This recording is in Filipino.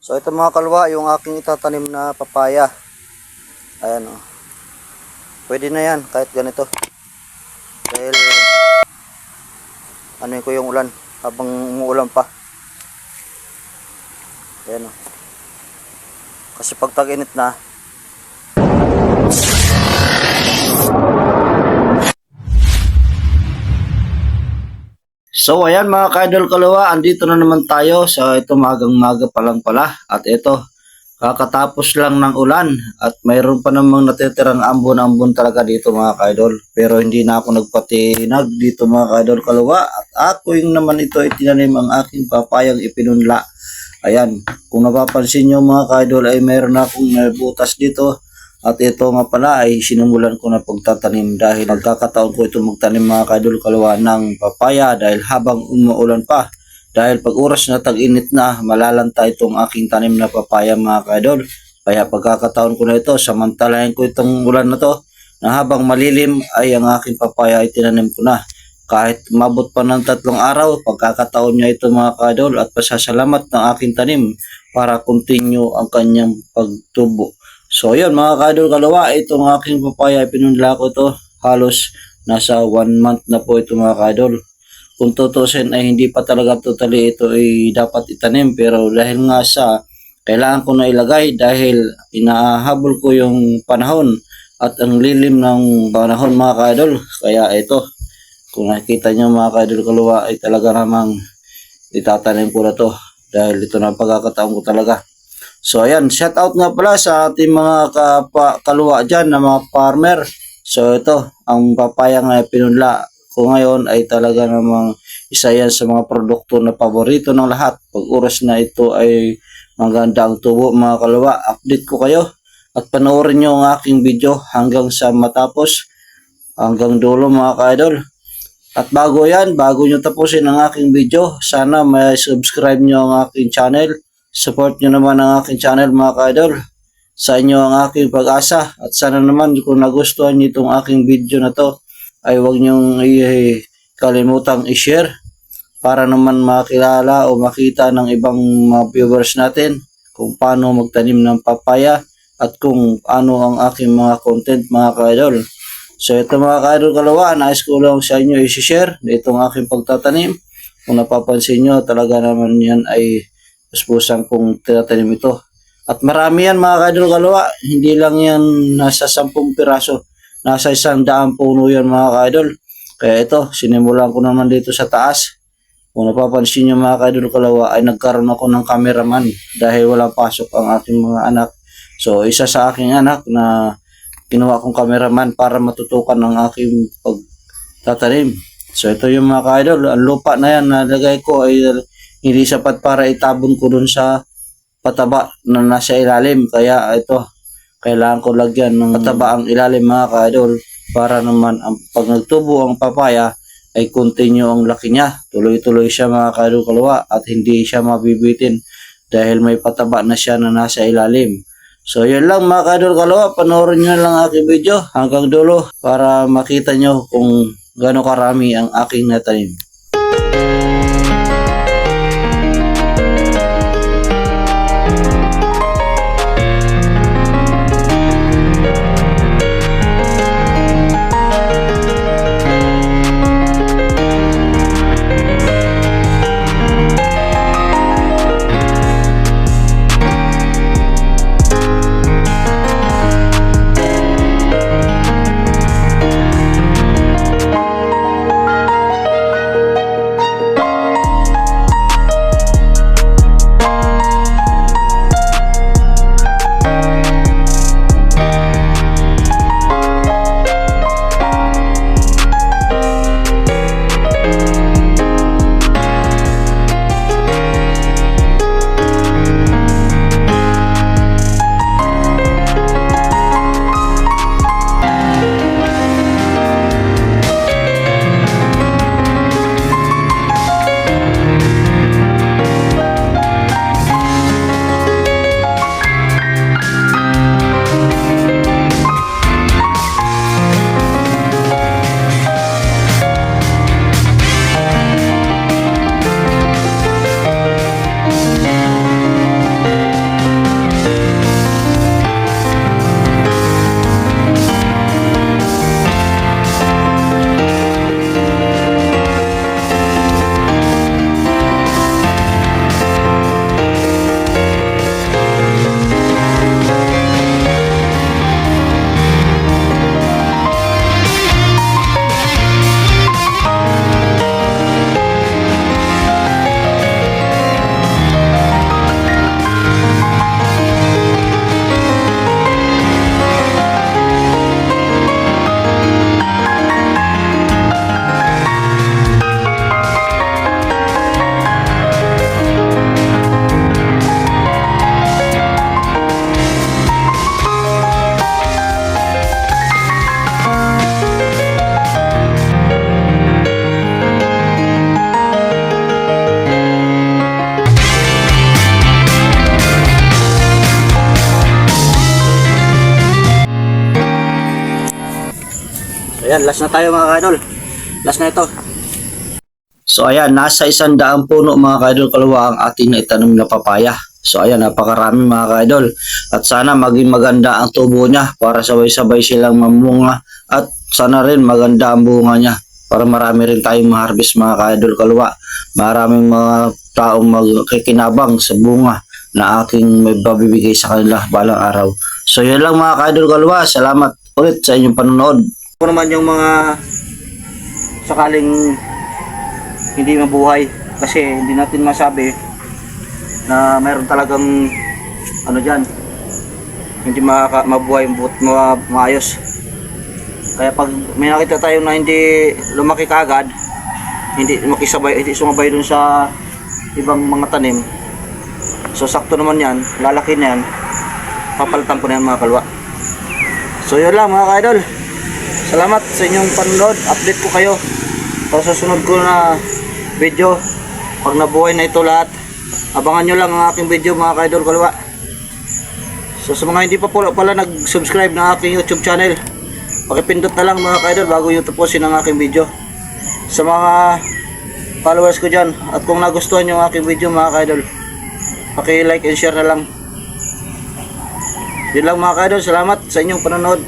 So ito mga kalwa, yung aking itatanim na papaya. Ayan o. Pwede na yan, kahit ganito. Dahil, ano ko yung ulan, habang umuulan pa. Ayan o. Kasi pag tag-init na, So ayan mga ka-idol kalawa, andito na naman tayo sa ito magang maga pa lang pala. At ito kakatapos lang ng ulan at mayroon pa namang natitirang ambon-ambon talaga dito mga ka-idol. Pero hindi na ako nagpatinag dito mga ka-idol kalawa. At ako yung naman ito itinanim ang aking papayang ipinunla. Ayan kung napapansin nyo mga ka-idol ay mayroon akong butas dito at ito nga pala ay sinumulan ko na pagtatanim dahil magkakataon ko ito magtanim mga kadol kalawa ng papaya dahil habang umuulan pa. Dahil pag oras na tag-init na, malalanta itong aking tanim na papaya mga kadol. Kaya pagkakataon ko na ito, samantalahin ko itong ulan na to na habang malilim ay ang aking papaya ay tinanim ko na. Kahit mabot pa ng tatlong araw, pagkakataon niya ito mga kadol at pasasalamat ng aking tanim para continue ang kanyang pagtubo. So yun mga kadol kalawa, itong aking papaya pinunla ko to halos nasa one month na po ito mga kadol. Kung tutusin ay hindi pa talaga totally ito ay dapat itanim pero dahil nga sa kailangan ko na ilagay dahil inahabol ko yung panahon at ang lilim ng panahon mga kadol. Kaya ito, kung nakikita nyo mga kadol kalawa ay talaga namang itatanim ko na to dahil ito na pagkakataon ko talaga. So ayan, shout out nga pala sa ating mga kapa, kaluwa dyan na mga farmer. So ito, ang papaya nga pinunla ko ngayon ay talaga namang isa yan sa mga produkto na paborito ng lahat. Pag oras na ito ay maganda ang tubo mga kaluwa, update ko kayo at panoorin nyo ang aking video hanggang sa matapos hanggang dulo mga ka-idol. At bago yan, bago nyo tapusin ang aking video, sana may subscribe nyo ang aking channel Support nyo naman ang aking channel mga ka-idol. Sa inyo ang aking pag-asa. At sana naman kung nagustuhan nyo itong aking video na to, ay huwag nyong i- kalimutang i-share para naman makilala o makita ng ibang mga viewers natin kung paano magtanim ng papaya at kung ano ang aking mga content mga ka-idol. So ito mga ka-idol kalawa, nais ko lang sa inyo i-share itong aking pagtatanim. Kung napapansin nyo, talaga naman yan ay puspusan kong tinatanim ito. At marami yan mga kadol kalawa, hindi lang yan nasa sampung piraso, nasa isang daang puno yan mga kadol. Kaya ito, sinimulan ko naman dito sa taas. Kung napapansin nyo mga kadol kalawa, ay nagkaroon ako ng cameraman dahil walang pasok ang aking mga anak. So isa sa aking anak na kinuha kong cameraman para matutukan ng aking pagtatanim. So ito yung mga ka-idol, ang lupa na yan nalagay ko ay hindi sapat para itabon ko dun sa pataba na nasa ilalim. Kaya ito, kailangan ko lagyan ng pataba ang ilalim mga ka-idol para naman ang pag nagtubo ang papaya ay continue ang laki niya. Tuloy-tuloy siya mga ka-idol kalawa at hindi siya mabibitin dahil may pataba na siya na nasa ilalim. So yun lang mga ka-idol kalawa, panoorin nyo lang aking video hanggang dulo para makita nyo kung gaano karami ang aking natanim. Ayan, last na tayo mga kaidol. Last na ito. So ayan, nasa isang daang puno mga kaidol kalwa ang ating naitanom na papaya. So ayan, napakarami mga kaidol. At sana maging maganda ang tubo niya para sabay-sabay silang mamunga. At sana rin maganda ang bunga niya para marami rin tayong ma-harvest mga kaidol kalwa. Maraming mga taong magkikinabang sa bunga na aking may babibigay sa kanila balang araw. So yun lang mga kaidol kalwa. Salamat ulit sa inyong panonood. Ako naman yung mga sakaling hindi mabuhay kasi hindi natin masabi na mayroon talagang ano diyan hindi makaka, mabuhay but ma, maayos. Kaya pag may nakita tayo na hindi lumaki kaagad hindi makisabay hindi sumabay dun sa ibang mga tanim so sakto naman yan lalaki na yan papalitan ko na yan mga kalwa. So yun lang mga kaidol salamat sa inyong panonood. Update ko kayo para sa sunod ko na video. Pag nabuhay na ito lahat abangan nyo lang ang aking video mga kaidol kalwa so sa mga hindi pa pala nag subscribe ng aking youtube channel pakipindot na lang mga kaidol bago yung tapusin ang aking video. Sa mga followers ko dyan at kung nagustuhan nyo ang aking video mga kaidol paki like and share na lang. Yun lang mga kaidol. Salamat sa inyong panonood